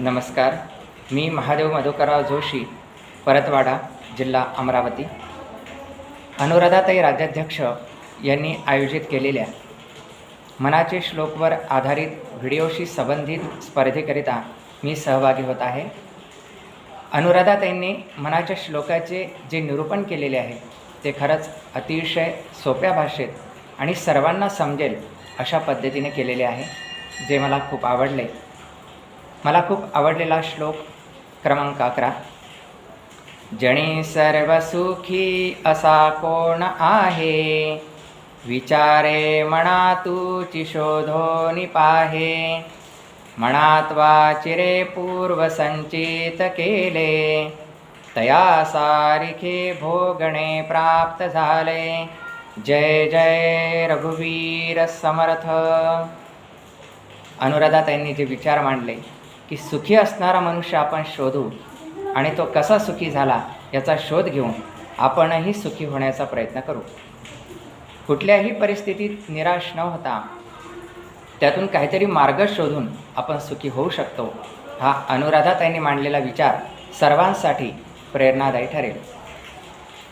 नमस्कार. मी महादेव मधुकरराव जोशी परतवाडा जिल्हा अमरावती. अनुराधाताई राज्याध्यक्ष यांनी आयोजित केलेल्या मनाचे श्लोकवर आधारित व्हिडिओशी संबंधित स्पर्धेकरिता मी सहभागी होत आहे. अनुराधाताईंनी मनाच्या श्लोकाचे जे निरूपण केलेले आहे ते खरंच अतिशय सोप्या भाषेत आणि सर्वांना समजेल अशा पद्धतीने केलेले आहे जे मला खूप आवडले. मला खूप आवडलेला श्लोक क्रमांक अकरा. जणी सर्व सुखी असा कोण आहे? विचारे म्हणा तूची शोधो पाहे. म्हणा चिरे पूर्व संचित केले. तया सारिखे भोगणे प्राप्त झाले. जय जय रघुवीर समर्थ. अनुराधाताईंनी जे विचार मांडले की सुखी असणारा मनुष्य आपण शोधू आणि तो कसा सुखी झाला याचा शोध घेऊन आपणही सुखी होण्याचा प्रयत्न करू. कुठल्याही परिस्थितीत निराश न होता त्यातून काहीतरी मार्ग शोधून आपण सुखी होऊ शकतो हा अनुराधाताईंनी मांडलेला विचार सर्वांसाठी प्रेरणादायी ठरेल.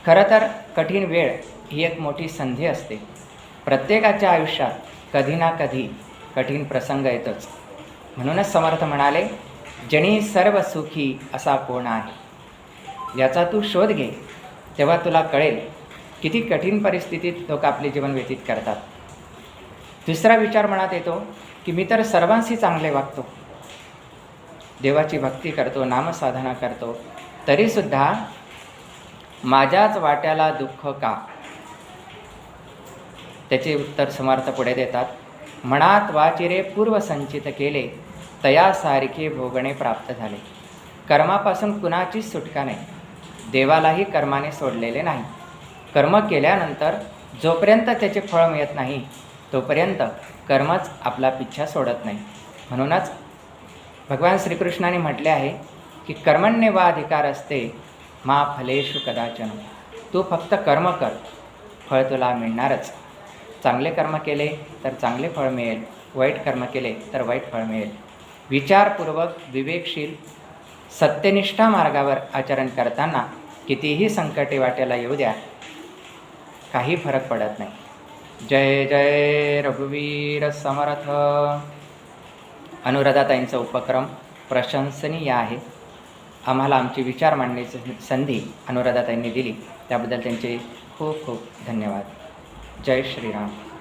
खरं तर कठीण वेळ ही एक मोठी संधी असते. प्रत्येकाच्या आयुष्यात कधी ना कधी कठीण प्रसंग येतोच. म्हणूनच समर्थ म्हणाले जणी सर्व सुखी असा कोण आहे? याचा तू शोध घे तेव्हा तुला कळेल किती कठीण परिस्थितीत लोक आपले जीवन व्यतीत करतात. दुसरा विचार मनात येतो की मी तर सर्वांशी चांगले वागतो. देवाची भक्ती करतो नामसाधना करतो तरीसुद्धा माझ्याच वाट्याला दुःख का? त्याचे उत्तर समर्थ पुढे देतात मनात वाचिरे पूर्वसंचित केले. तया सारखे भोगणे प्राप्त झाले. कर्मापासून कुणाचीच सुटका नाही. देवालाही कर्माने सोडलेले नाही. कर्म केल्यानंतर जोपर्यंत त्याचे फळ मिळत नाही तोपर्यंत कर्मच आपला पिच्छा सोडत नाही. म्हणूनच भगवान श्रीकृष्णाने म्हटले आहे की कर्मण्य वा अधिकार असते मा फलेशु कदाचन. तू फक्त कर्म कर फळ तुला मिळणारच. चांगले कर्म केले तर चांगले फळ मिळेल. वाईट कर्म केले तर वाईट फळ मिळेल. विचारपूर्वक विवेकशील सत्यनिष्ठा मार्गावर आचरण करताना कितीही संकटे वाटेला येऊ द्या काही फरक पडत नाही. जय जय रघुवीर समर्थ. अनुराधाताईंचा उपक्रम प्रशंसनीय आहे. आम्हाला आमची विचार मांडण्याची संधी अनुराधाताईंनी दिली. त्याबद्दल त्यांचे खूप खूप धन्यवाद. जय श्रीराम